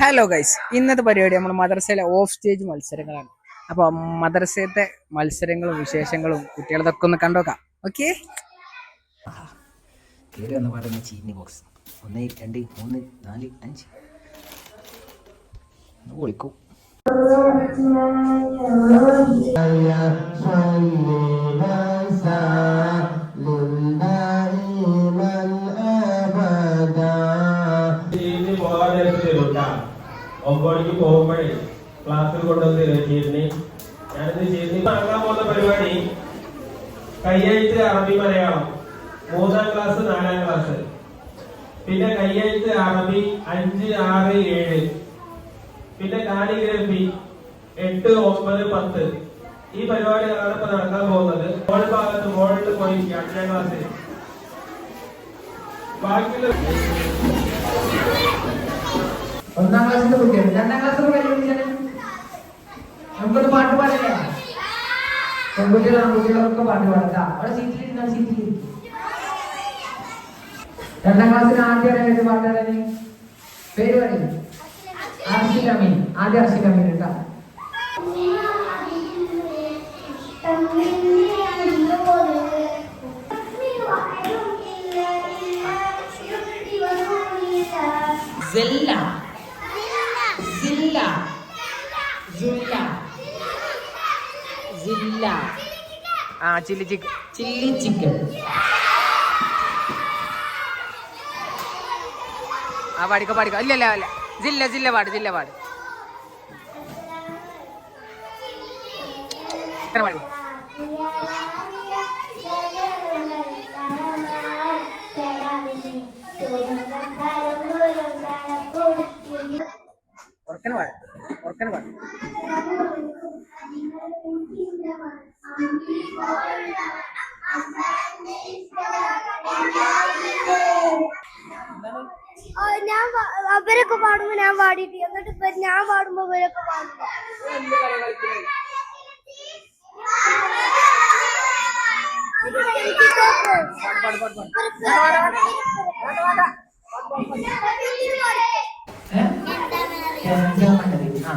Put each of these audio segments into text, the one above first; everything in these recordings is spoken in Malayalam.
ഹലോ ഗൈസ് ഇന്നത്തെ പരിപാടി നമ്മൾ മദ്രസയിലെ ഓഫ് സ്റ്റേജ് മത്സരങ്ങളാണ് അപ്പോൾ മദ്രസയത്തെ മത്സരങ്ങളും വിശേഷങ്ങളും കുട്ടികളതൊക്കെ ഒന്ന് കണ്ടോക്കാം ഓക്കെ കയറി വന്ന പാടുന്ന ചീനി ബോക്സ് ഒന്ന് രണ്ട് മൂന്ന് നാല് അഞ്ച് പൊളിക്കും ഒമ്പണിക്ക് പോകുമ്പോഴേ ക്ലാസ്സിൽ കൊണ്ടുവന്ന് ചീരിന് ഞാനിത് ചീരിന് വാങ്ങാൻ പോകുന്ന പരിപാടി കയ്യെഴുത്ത് അറബി മലയാളം. മൂന്നാം ക്ലാസ് നാലാം ക്ലാസ് പിന്നെ കയ്യെഴുത്ത് അറബി അഞ്ച് ആറ് ഏഴ്. പിന്നെ കാലിഗ്രഫി എട്ട് ഒമ്പത് പത്ത്. ഈ പരിപാടികളാണ് ഇപ്പൊ നടക്കാൻ പോകുന്നത്. മോൾ ഭാഗത്ത് മോളിൽ പോയി അഞ്ചാം ക്ലാസ്സിൽ ബാക്കിയുള്ള ഒന്നാം ക്ലാസ്സിന്റെ കുട്ടിയാണ് രണ്ടാം ക്ലാസ്സിൽ പരിപാടിച്ചാണ് നമുക്കൊരു പാട്ട് പാടില്ലേ? പെൺകുട്ടികളും ആൺകുട്ടികളൊക്കെ പാട്ട് പാടാം അവിടെ സീറ്റിലിരുന്ന സീറ്റിൽ രണ്ടാം ക്ലാസ്സിൽ ആദ്യം അറിയാത്ത പാട്ടുകാരന്? പേര് പറയും. അർഷിൽ അമീൻ ആദ്യം അർഷിൽ അമീൻ കേട്ടാ. Chilli chicken. Chilli chicken. ആ പാടിക്കോ പാടിക്കോ. ഇല്ല ഇല്ല ജില്ല ജില്ല പാട് ജില്ല പാട്. എത്ര പാടി. ഉറക്കന് പാട് ഉറക്കന് പാട് ആ, ഞാൻ പാ- അവരൊക്കെ പാടുമ്പോ ഞാൻ പാടിയിട്ട് എന്നിട്ട് ഇപ്പൊ ഞാൻ പാടുമ്പോ ഇവരൊക്കെ പാടില്ല ഏ? എന്താ വേണ്ടത്? ആ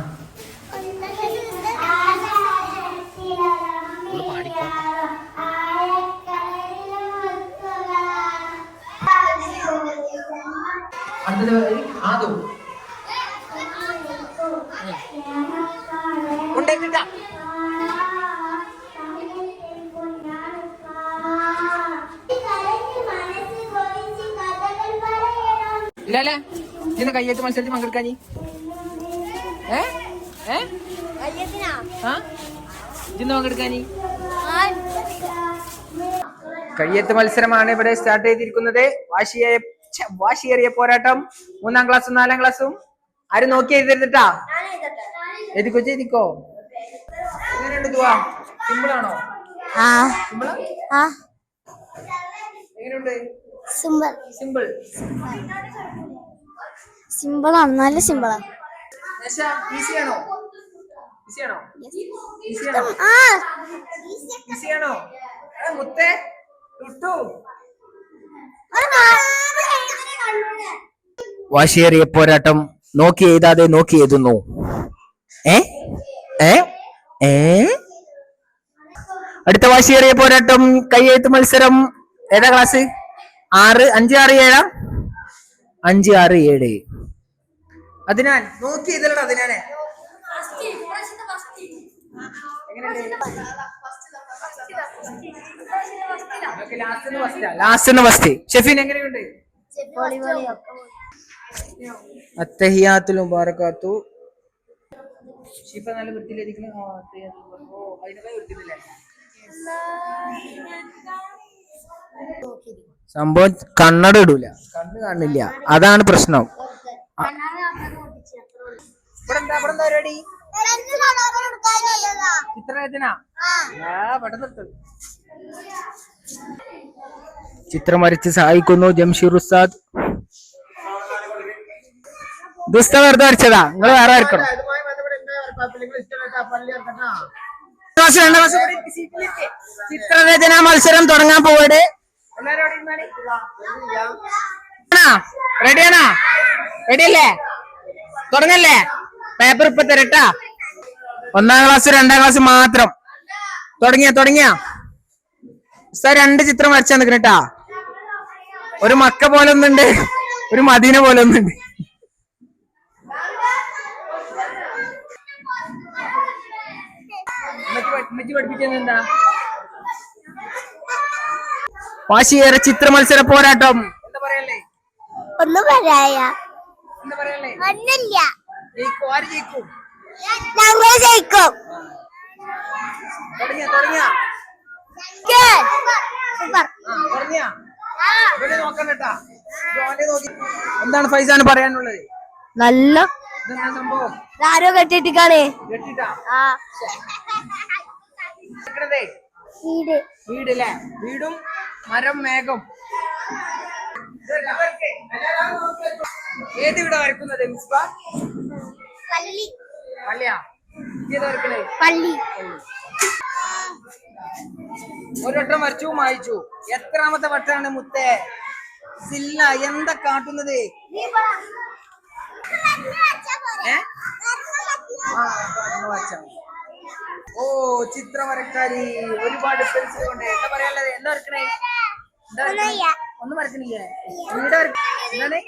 അടുത്തത് ആദു. ഉണ്ടായിട്ടാ ഇല്ല അല്ലേ? ഇന്ന് കയ്യേറ്റ് മത്സരത്തിൽ പങ്കെടുക്കാൻ നീ ഏ ഏ പങ്കെടുക്കാൻ മത്സരമാണ് ഇവിടെ സ്റ്റാർട്ട് ചെയ്തിരിക്കുന്നത്. വാശിയായ വാശിയേറിയ പോരാട്ടം. മൂന്നാം ക്ലാസ്സും നാലാം ക്ലാസ്സും ആരും നോക്കി എഴുതരുതിട്ടാ എഴുതിക്കോ ചെയ്തിക്കോ എങ്ങനെയുണ്ട് ദുവാ? സിമ്പിൾ ആണോ ആ. സിമ്പിളാ? ആ. എങ്ങനെയുണ്ട്? സിമ്പിൾ. സിമ്പിൾ. സിമ്പിളാണ് നല്ല സിമ്പിളാണ്. ഈസി ആണോ ഈസിയാണോ? ഏ, മുത്തേ ടുട്ടു വാശിയേറിയ പോരാട്ടം നോക്കി എഴുതാതെ നോക്കി എഴുതുന്നു. ഏ? ഏ? ഏ? അടുത്ത വാശിയേറിയ പോരാട്ടം കയ്യെഴുത്ത് മത്സരം. ഏതാ ക്ലാസ് ആറ് അഞ്ച് ആറ് ഏഴാ? അഞ്ച് ആറ് ഏഴ്. അതിനാൽ നോക്കി എഴുതലടാ അതിനാനെ എങ്ങനെയുണ്ട്? ഷിഫ നല്ല വൃത്തിയിലിരിക്കുന്നു. സംഭവം കണ്ണട ഇടൂല. കണ്ണ് കാണില്ല അതാണ് പ്രശ്നം. ഇവിടെ എന്താ എന്താ പരിപാടി? ചിത്രരചന. ചിത്രം വരച്ച് സഹായിക്കുന്നു ജംഷീർ ഉസ്താദ്. ദുസ്ത വെറുതെ വരച്ചതാ. നിങ്ങൾ വേറെ വരക്കണം. ചിത്രരചന മത്സരം തുടങ്ങാൻ പോവാട് റെഡിയാണോ റെഡിയല്ലേ തുടങ്ങല്ലേ? പേപ്പർ ഇപ്പൊ തരട്ടാ. ഒന്നാം ക്ലാസ് രണ്ടാം ക്ലാസ് മാത്രം. തുടങ്ങിയ തുടങ്ങിയ? സാർ രണ്ട് ചിത്രം വരച്ചാ നിക്കണട്ടാ ഒരു മക്ക പോലെ ഒന്നുണ്ട് ഒരു മദീന പോലെ ഒന്നുണ്ട്. വാശിയേറെ ചിത്ര മത്സര പോരാട്ടം. എന്താ പറയല്ലേ? ഒന്നും പറയാ. എന്താ പറയല്ലേ? ഒന്നില്ല ജയിക്കും ആര് ജയിക്കും? ഞങ്ങൾ ജയിക്കും. തുടങ്ങിയ തുടങ്ങിയ. എന്താണ് ഫൈസാന് പറയാനുള്ളത്? നല്ല സംഭവം? ആരോ കെട്ടിട്ടിക്കാണേ കേട്ടിട്ടാ ആ. നിക്കണതേ. വീട്. വീടല്ലേ വീടും മരം മേഘം. ഏത് വീടാ വരക്കുന്നത് മിസ്ബ? പള്ളിയാ പള്ളി. ഒരു വട്ടം വരച്ചു മായിച്ചു എത്രാമത്തെ വട്ടാണ് മുത്തേ? സില്ല എന്താ കാട്ടുന്നത്? ഓ ചിത്രം വരക്കാരി ഒരുപാട് പെൻസിൽ കൊണ്ട്. എന്താ പറയാനുള്ളത്? എന്താ വരക്കണേ? ഒന്നും വരക്കണില്ലേ എന്താണ്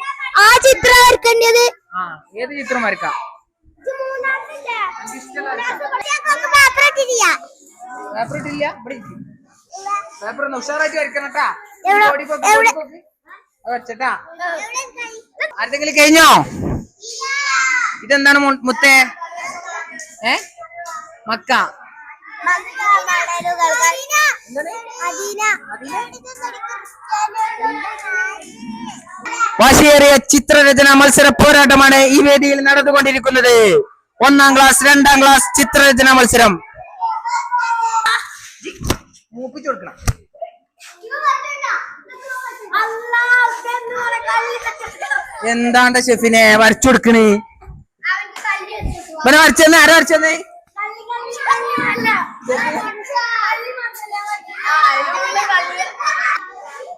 ആ ചിത്രം വരക്കേണ്ടത്. ആ ഏത് ചിത്രം വരക്കാം? പേപ്പർ ഇട്ടില്ല പേപ്പർ ഇവിടെ ഒന്ന് ഉഷാറായിട്ട് കേട്ടാ. വരച്ചേട്ടാ. ആർക്കെങ്കിലും കഴിഞ്ഞോ? ഇതെന്താണ് മുത്തേ? ഏ? മക്ക. വാശിയേറിയ ചിത്രരചന മത്സര പോരാട്ടമാണ് ഈ വേദിയിൽ നടന്നുകൊണ്ടിരിക്കുന്നത്. ഒന്നാം ക്ലാസ് രണ്ടാം ക്ലാസ് ചിത്രരചന മത്സരം. മൂപ്പിച്ചു കൊടുക്കണം. എന്താണ്ട ഷെഫിനെ വരച്ചു കൊടുക്കണേ? ഇവിടെ വരച്ചെന്ന് ആരാ വരച്ചെന്ന്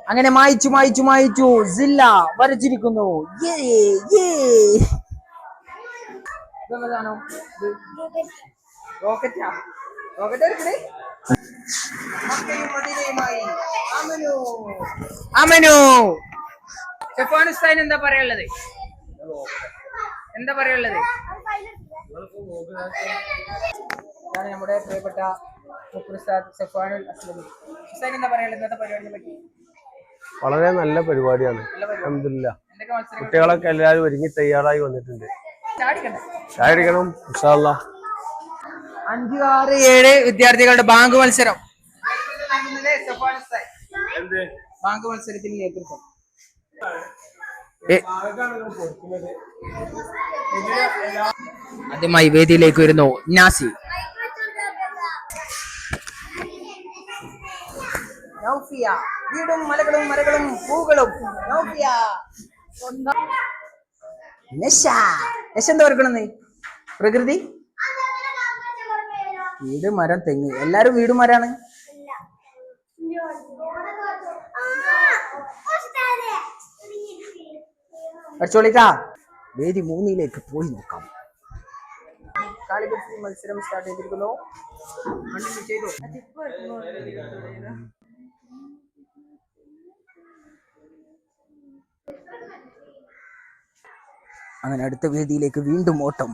അങ്ങനെ മായിച്ചു മായിച്ചു മായിച്ചു. ജില്ല വരച്ചിരിക്കുന്നു. യേ, യേ. സാധനം? റോക്കറ്റാ റോക്കറ്റ് എടുക്കണേ അമനു. ഷെഫാൻ എന്താ പറയാനുള്ളത്? എന്താ പറയാനുള്ളത്? ഇതാണ് നമ്മുടെ പ്രിയപ്പെട്ട ഷെഫാനുൽ അസ്ലമി. ഹുസൈൻ എന്താ പറയാനുള്ളത്? ഇന്നത്തെ പരിപാടിയെ പറ്റി? വളരെ നല്ല പരിപാടിയാണ്. അൽഹംദുലില്ലാ. കുട്ടികളൊക്കെ എല്ലാവരും ഒരുങ്ങി തയ്യാറായി വന്നിട്ടുണ്ട്. ചായ അടിക്കണം അഞ്ച് ആറ് ഏഴ് വിദ്യാർത്ഥികളുടെ ബാങ്ക് മത്സരം. ബാങ്ക് മത്സരത്തിന് നേതൃത്വം. ആദ്യമായി വേദിയിലേക്ക് വരുന്നു നാസി. നൗഫിയ വീടും മലകളും മരകളും പൂകളും നശ നശ എന്താ പറക്കണെന്ന് പ്രകൃതി? വീട് മരം തെങ്ങ്. എല്ലാരും വീട് മരാണ്? പഠിച്ചോളിക്കാ വേദി മൂന്നിലേക്ക് പോയി നോക്കാം. കാലിക്കറ്റ് മത്സരം സ്റ്റാർട്ട് ചെയ്തിരിക്കുന്നു. ചെയ്തു. അങ്ങനെ അടുത്ത വേദിയിലേക്ക് വീണ്ടും ഓട്ടം.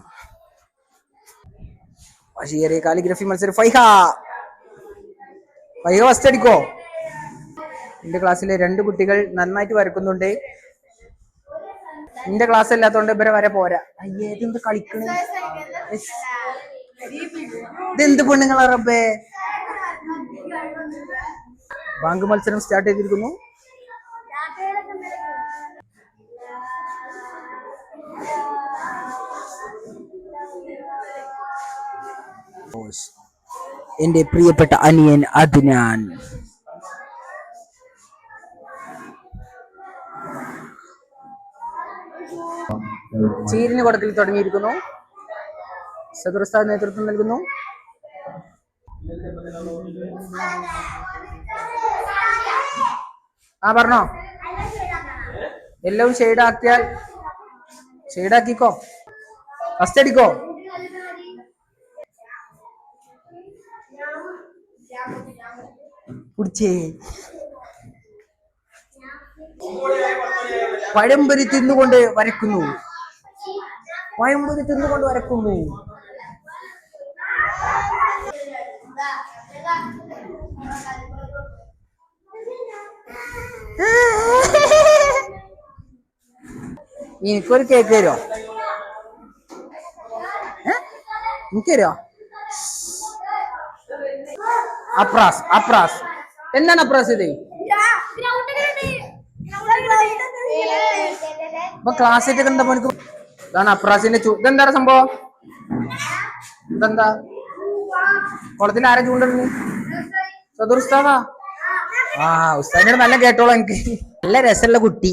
വാശിയേറിയ കാലിഗ്രഫി മത്സരം. ഫൈഹ! ഫൈഹ ഫസ്റ്റ് അടിക്കോ? എന്റെ ക്ലാസ്സിലെ രണ്ട് കുട്ടികൾ നന്നായിട്ട് വരക്കുന്നുണ്ട്. എന്റെ ക്ലാസ് അല്ലാത്തോണ്ട് ഇവരെ വരെ പോരാ. അയ്യേ ഇതെന്ത് കളിക്കണേ. ഇതെന്ത് പെണ്ണുങ്ങളാ ബാങ്ക് മത്സരം സ്റ്റാർട്ട് ചെയ്തിരിക്കുന്നു. എന്റെ പ്രിയപ്പെട്ട അനിയൻ അദ്നാൻ ചീരിന് കൊടുക്കൽ തുടങ്ങിയിരിക്കുന്നു. സദുർസ്ഥാൻ നേതൃത്വം നൽകുന്നു. ആ പറഞ്ഞോ? എല്ലാം ഷെയ്ഡാക്കിയാൽ ഷെയ്ഡാക്കിക്കോ. ഫസ്റ്റ് അടിക്കോ പിടിച്ചേ. പഴംപൊരി തിന്നുകൊണ്ട് വരക്കുന്നു പഴംപൊരി തിന്നുകൊണ്ട് വരക്കുന്നു എനിക്കൊരു കേക്ക് തരുമോ എനിക്ക് തരുമോ അപ്രാസ് അപ്രാസ്. എന്താണ് അപ്രാസ് അപ്പൊ ക്ലാസ്സിലേക്ക് എന്താ പണിക്ക് ഇതാണ് അപ്രാസിന്റെ ചൂ ഇതെന്താ സംഭവം? ഇതെന്താ? കുളത്തിൽ ആരാ ചൂണ്ടിടുന്നു സദുർ ഉസ്താദാ? ആ ഉസ്താദിനോട് നല്ല കേട്ടോളൂ എനിക്ക്. നല്ല രസമുള്ള കുട്ടി.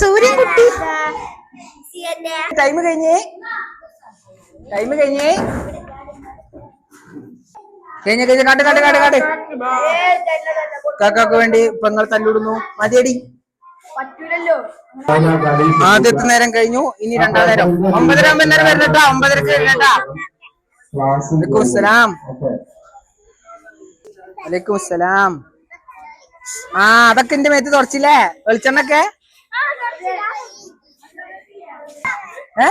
സൂര്യൻ കുട്ടി. ടൈം കഴിഞ്ഞേ. ടൈം കഴിഞ്ഞേ. കഴിഞ്ഞ കഴിഞ്ഞ കാട്ട് കാട്ട് കാട്ട് കാട്ട്. കാക്കാക്ക് വേണ്ടി പെങ്ങൾ തല്ലിടുന്നു. മതിയടി. ആദ്യത്തെ നേരം കഴിഞ്ഞു ഇനി രണ്ടാം നേരം. ഒമ്പതര ആകുമ്പോ നേരം വരണട്ടാ ഒമ്പതരക്ക് വരണട്ടാ വലൈക്കും അസ്സലാം വലൈക്കും സലാം. ആ അതൊക്കെ എന്റെ മേത്ത് തുടച്ചില്ലേ വെളിച്ചെണ്ണൊക്കെ ഏ?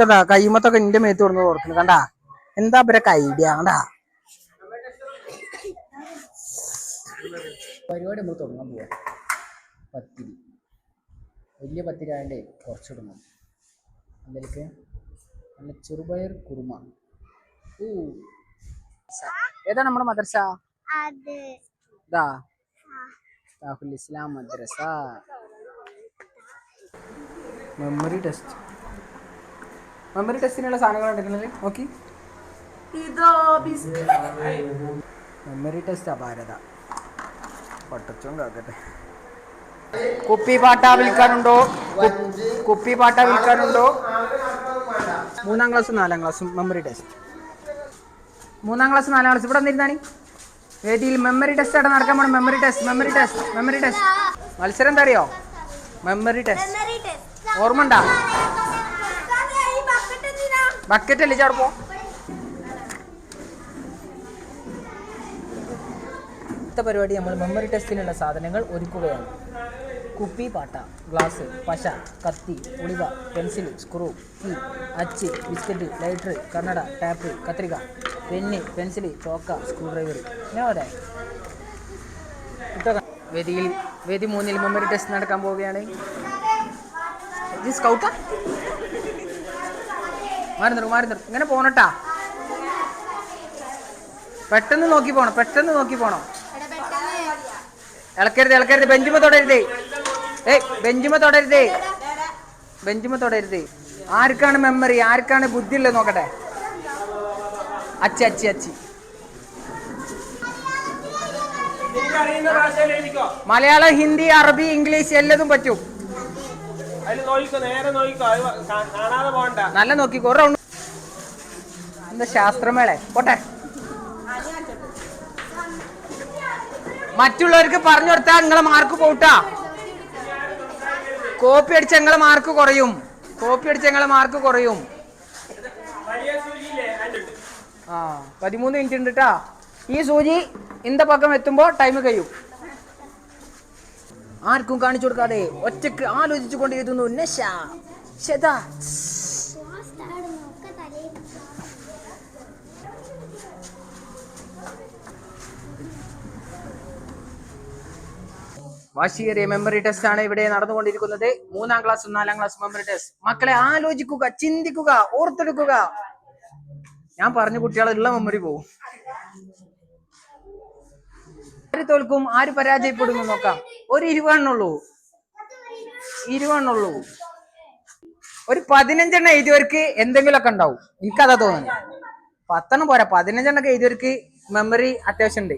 കണ്ടാ കൈമത്തൊക്കെ എന്റെ മേത്ത് കൊടുന്ന് ഓർക്കുന്നു കണ്ടാ? എന്താ ഇവരൊക്കെ ഐഡിയ കണ്ടാ? പരിപാടി നമ്മൾ തുടങ്ങാൻ പോവാ. പത്തിരി. വലിയ പത്തിരി ആയണ്ടേ കുറച്ചിടണം അതിലേക്ക് നല്ല ചെറുപയർ കുറുമ. ഊ. സ- ഏതാ നമ്മുടെ മദ്രസ? അത്. ഇതാ താഹുൽ ഇസ്ലാം മദ്രസ. മെമ്മറി ടെസ്റ്റ് മെമ്മറി ടെസ്റ്റിനുള്ള സാധനങ്ങൾ എടുക്കുന്നത് നോക്കി. മെമ്മറി ടെസ്റ്റ് അപാരത. പൊട്ടച്ചും കാക്കട്ടെ. കുപ്പി പാട്ട വിൽക്കാനുണ്ടോ? കുപ്പി പാട്ട വിൽക്കാനുണ്ടോ? മൂന്നാം ക്ലാസ് നാലാം ക്ലാസ്സും മെമ്മറി ടെസ്റ്റ്. മൂന്നാം ക്ലാസ് നാലാം ക്ലാസ് ഇവിടെ വന്നിരുന്നാണി? വേദിയിൽ മെമ്മറി ടെസ്റ്റ് ആണ് നടക്കാൻ പോണം memory test memory test memory test. മത്സരം എന്താ അറിയോ? Memory test. ഓർമ്മ ഉണ്ടാ? ബക്കറ്റ് അല്ലേ പോ? അടുത്ത പരിപാടി നമ്മൾ മെമ്മറി ടെസ്റ്റിനുള്ള സാധനങ്ങൾ ഒരുക്കുകയാണ്. കുപ്പി പാട്ട ഗ്ലാസ് പശ കത്തി ഉളിവ പെൻസിൽ സ്ക്രൂ കീ അച്ച് ബിസ്ക്കറ്റ് ലൈറ്റർ കണ്ണട ടാപ്പ് കത്രിക pen pencil chalk screwdriver ഞാൻ വരാം വേദിയിൽ വേദി മൂന്നിൽ മെമ്മറി ടെസ്റ്റ് നടക്കാൻ പോവുകയാണ്. ഇത് സ്കൗട്ടാ മാറി നിർക്കും മാറി നിർക്കും ഇങ്ങനെ പോണട്ടാ. പെട്ടെന്ന് നോക്കി പോണം പെട്ടെന്ന് നോക്കി പോണം. ഇളക്കരുത് ഇളക്കരുത്. ബെഞ്ചുമ തൊടരുത്. ഏയ് ബെഞ്ചുമ തൊടരുത്. ബെഞ്ചുമ തൊടരുത്. ആർക്കാണ് മെമ്മറി ആർക്കാണ് ബുദ്ധി ഉള്ളത് നോക്കട്ടെ. അച്ചി അച്ചി അച്ചി. മലയാളം ഹിന്ദി അറബി ഇംഗ്ലീഷ് എല്ലതും പറ്റും. നല്ല നോക്കി കുറെ എന്താ ശാസ്ത്രമേളെ? പോട്ടെ. മറ്റുള്ളവർക്ക് പറഞ്ഞു കൊടുത്താൽ നിങ്ങളെ മാർക്ക് പോട്ടാ. കോപ്പി അടിച്ച നിങ്ങളെ മാർക്ക് കുറയും. കോപ്പി അടിച്ച നിങ്ങളെ മാർക്ക് കുറയും. ആ പതിമൂന്ന് മിനിറ്റ് ഉണ്ട് കേട്ടാ ഈ സൂചി ഇന്ത പക്കം എത്തുമ്പോ ടൈം കഴിയും. ആർക്കും കാണിച്ചു കൊടുക്കാതെ ഒറ്റയ്ക്ക് ആലോചിച്ചു ശത വാശിയേറിയ മെമ്മറി ടെസ്റ്റ് ആണ് ഇവിടെ നടന്നുകൊണ്ടിരിക്കുന്നത്. മൂന്നാം ക്ലാസ് നാലാം ക്ലാസ് മെമ്മറി ടെസ്റ്റ് മക്കളെ ആലോചിക്കുക ചിന്തിക്കുക ഓർത്തെടുക്കുക. ഞാൻ പറഞ്ഞു കുട്ടികളുള്ള മെമ്മറി പോവും. ആര് തോൽക്കും ആര് പരാജയപ്പെടുന്നു നോക്കാം. ഒരു ഇരുപതെണ്ണുള്ളൂ. ഇരുപതെണ്ണുള്ളൂ. ഒരു പതിനഞ്ചെണ്ണം എഴുതിയവർക്ക് എന്തെങ്കിലുമൊക്കെ ഉണ്ടാവും. എനിക്കതാ തോന്നുന്നു പത്തെണ്ണം പോരാ. പതിനഞ്ചെണ്ണൊക്കെ എഴുതിയവർക്ക് മെമ്മറി അത്യാവശ്യം ഉണ്ട്.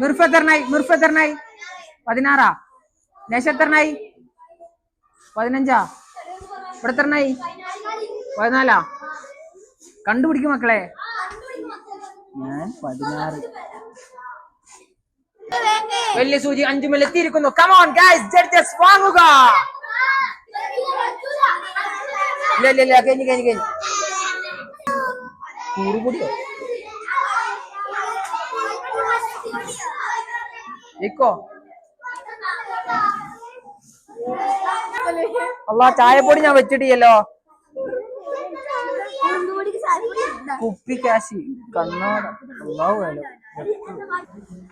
മിർഫത്തറിനായി എത്രനായി മിർഫ് എത്രനായി പതിനാറാ. നേശ എത്രനായി പതിനഞ്ചാ. ഇവിടെ എത്രനായി പതിനാലാ? കണ്ടുപിടിക്കും മക്കളെ. ഞാൻ പതിനാറ്. വലിയ സൂചി അഞ്ചുമല്ല എത്തിയിരിക്കുന്നു. കമോൺ ഗൈസ് വാങ്ങുക ഇല്ല ഇല്ല ഇല്ല കഴിഞ്ഞു കഴിഞ്ഞു കഴിഞ്ഞു. ഇക്കോ അല്ല ചായപ്പൊടി ഞാൻ വെച്ചിട്ടില്ലല്ലോ. കുപ്പി കാശി. കണ്ണാട. അള്ളാഹു വേലോ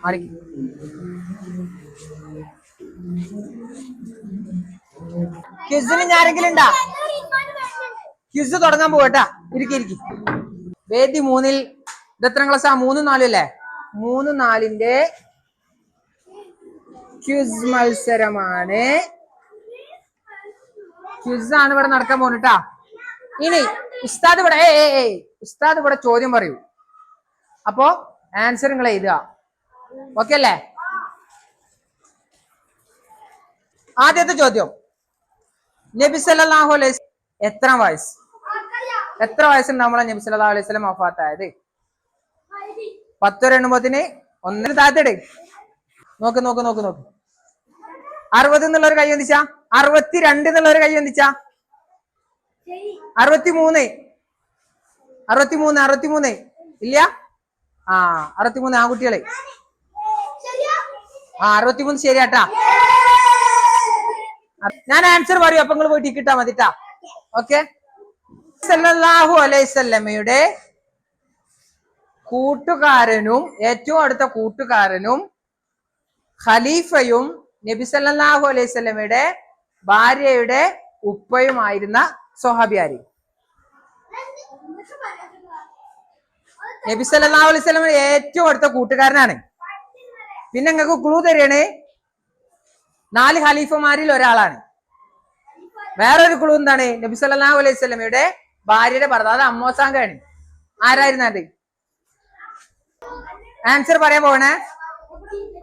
മാറി ക്വിസിന് ഞാൻ ആരെങ്കിലും ഉണ്ടാ? ക്വിസ് തുടങ്ങാൻ പോകട്ടാ. ഇരിക്കി ഇരിക്കി. വേദി മൂന്നിൽ ഇത് എത്ര ക്ലാസ്സാ മൂന്ന് നാലല്ലേ മൂന്ന് നാലിന്റെ ക്യൂസ് മത്സരമാണ്. ക്യൂസ് ആണ് ഇവിടെ നടക്കാൻ പോകുന്നട്ടാ ഇനി ഉസ്താദ് ഇവിടെ ഏ ഏ ഉസ്താദ് ഇവിടെ ചോദ്യം പറയൂ. അപ്പോ ആൻസർ നിങ്ങൾ എഴുതുക. ഓക്കെ അല്ലേ? ആദ്യത്തെ ചോദ്യം. നബി സല്ലല്ലാഹു അലൈഹി എത്ര വയസ്സ്? എത്ര വയസ്സുണ്ടാവുമ്പോഴാ നബി സല്ലല്ലാഹു അലൈഹി സ്വലം വഫാത്തായത്? പത്തൊരു എണ്ണുമ്പത്തിന് ഒന്നിന് താഴത്തിട് നോക്ക് നോക്ക് നോക്ക് നോക്ക്. അറുപത് എന്നുള്ളൊരു കൈ എന്തിച്ചാ? അറുപത്തിരണ്ട് എന്നുള്ളൊരു കൈ എന്തിച്ചാ? അറുപത്തിമൂന്ന്. അറുപത്തിമൂന്ന് അറുപത്തിമൂന്ന്. ഇല്ല? ആ അറുപത്തിമൂന്ന് ആൺകുട്ടികളെ. ആ അറുപത്തിമൂന്ന് ശരിയാട്ടാ. ഞാൻ ആൻസർ പറയൂ അപ്പൊ പോയി ടിക്കിട്ടാ മതിട്ടാ ഓക്കെ സല്ലല്ലാഹു അലൈസല്ലമ്മയുടെ കൂട്ടുകാരനും ഏറ്റവും അടുത്ത കൂട്ടുകാരനും ഖലീഫയും നബി സല്ലല്ലാഹു അലൈഹി സ്വലമയുടെ ഭാര്യയുടെ ഉപ്പയുമായിരുന്ന സ്വഹാബിയാരി. നബി സല്ലല്ലാഹു അലൈഹി സ്വലമയുടെ ഏറ്റവും അടുത്ത കൂട്ടുകാരനാണ്. പിന്നെ നിങ്ങൾക്ക് ക്ലൂ തരികയാണ്. നാല് ഖലീഫമാരിൽ ഒരാളാണ്. വേറൊരു ക്ലൂ എന്താണ്? നബി സല്ലല്ലാഹു അലൈഹി സ്വലമയുടെ ഭാര്യയുടെ ഭർത്താവ് അമ്മോസാങ്കാണ് ആരായിരുന്നു അത് ആൻസർ പറയാൻ പോകണേ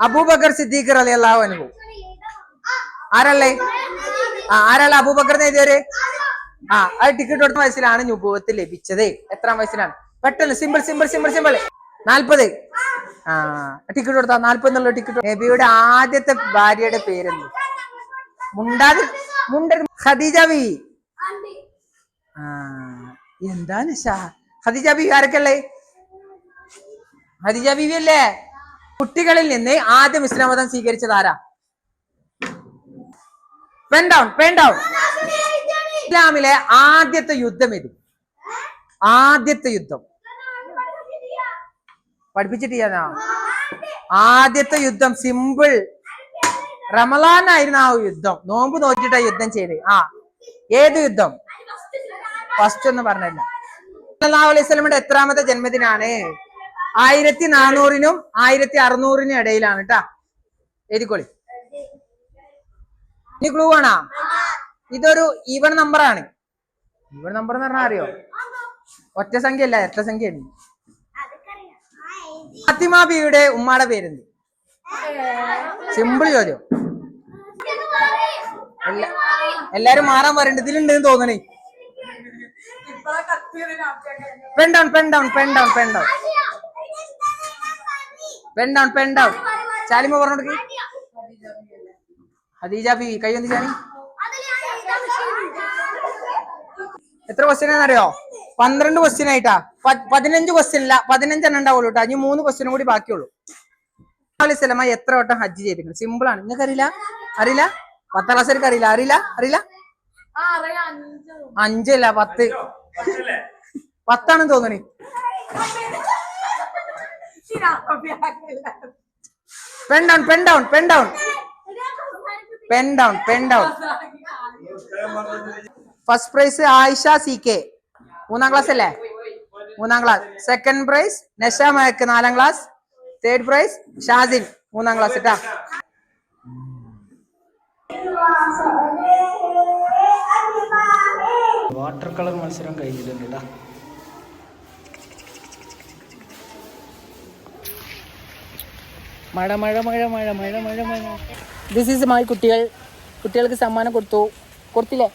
അബൂബക്കർ സിദ്ദീഖ് അലി അള്ളാഹു അനുഭവം ആരല്ലേ ആ ആരാളെ അബൂബക്കർ എഴുതിയവര്? ആ അത് ടിക്കറ്റ് കൊടുത്ത വയസ്സിലാണ് നുപൂവത്ത് ലഭിച്ചത്. എത്രാം വയസ്സിലാണ്? പെട്ടെന്ന് സിമ്പിൾ സിമ്പിൾ സിമ്പിൾ സിമ്പിൾ നാൽപ്പത്. ആ ടിക്കറ്റ് കൊടുത്താ നാൽപ്പത് എന്നുള്ള ടിക്കറ്റ് നബിയുടെ ആദ്യത്തെ ഭാര്യയുടെ പേരെന്ത്? മുണ്ടാത് മുണ്ട ഖദീജ ബി ആ എന്താ നിഷ? ഖദീജ ബി ആരൊക്കെയല്ലേ ഖദീജ ബിവി അല്ലേ? കുട്ടികളിൽ നിന്ന് ആദ്യം ഇസ്ലാം മതം സ്വീകരിച്ചത് ആരാ? പെൻ ഡൗൺ ഡൗൺ ഇസ്ലാമിലെ ആദ്യത്തെ യുദ്ധം ഇത് ആദ്യത്തെ യുദ്ധം. പഠിപ്പിച്ചിട്ടില്ല ആദ്യത്തെ യുദ്ധം സിമ്പിൾ. റമലാനായിരുന്നു ആ യുദ്ധം. നോമ്പ് നോക്കിയിട്ടാ യുദ്ധം ചെയ്ത്. ആ ഏത് യുദ്ധം? ഫസ്റ്റ് ഒന്ന് പറഞ്ഞില്ല. സല്ലല്ലാഹു അലൈഹി സ്വലമിന്റെ എത്രാമത്തെ ജന്മദിനാണ്? ആയിരത്തി നാനൂറിനും ആയിരത്തി അറുന്നൂറിനും ഇടയിലാണ് കേട്ടാ എഴുതിക്കോളി. ക്ലൂ ആണാ ഇതൊരു ഈവൺ നമ്പർ ആണ്. ഈവൺ നമ്പർ എന്ന് പറഞ്ഞാൽ അറിയോ? ഒറ്റ സംഖ്യ അല്ല എത്ര സംഖ്യ ഉണ്ട് ഫാത്തിമ ബിയുടെ ഉമ്മാടെ പേരെന്ത്? സിമ്പിൾ ചോദ്യം. എല്ലാരും മാറാൻ പറയണ്ട. ഇതിലുണ്ടെന്ന് തോന്നണേ. Pen down pen down pen down down ചാലിമ പറഞ്ഞോടുക്ക് ഹദീജ ബി. കൈ എന്ത് ചാനി എത്ര ക്വസ്റ്റ്യൻ ആണെന്നറിയോ? പന്ത്രണ്ട് ക്വസ്റ്റ്യൻ ആയിട്ടാ. പതിനഞ്ച് ക്വസ്റ്റ്യൻ ഇല്ല. പതിനഞ്ചെണ്ണം ഉണ്ടാവുള്ളൂ കേട്ടോ ഇനി മൂന്ന് ക്വസ്റ്റ്യനും കൂടി ബാക്കിയുള്ളൂ. സ്വലമ എത്ര വട്ടം ഹജ്ജ് ചെയ്തിരിക്കുന്നു സിമ്പിൾ ആണ്. നിങ്ങൾക്ക് അറിയില്ല? അറിയില്ല? പത്താം ക്ലാസ്സിലേക്ക് അറിയില്ല? അറിയില്ല? അറിയില്ല? അഞ്ചല്ല പത്ത്. പത്താണെന്ന് തോന്നണേ pen down pen down pen down pen down pen down first prize Ayisha C K മൂന്നാം ക്ലാസ് അല്ലേ? മൂന്നാം ക്ലാസ് സെക്കൻഡ് പ്രൈസ് നഷ മയക്ക് നാലാം ക്ലാസ് തേർഡ് പ്രൈസ് ഷാസിൻ മൂന്നാം ക്ലാസ് കേട്ടാ വാട്ടർ കളർ മത്സരം കഴിഞ്ഞിട്ടുണ്ട് കേട്ടോ മഴ മഴ മഴ മഴ മഴ മഴ മഴ. ദിസ് ഈസ് മൈ കുട്ടികൾ. കുട്ടികൾക്ക് സമ്മാനം കൊടുത്തു. കൊടുത്തില്ലേ?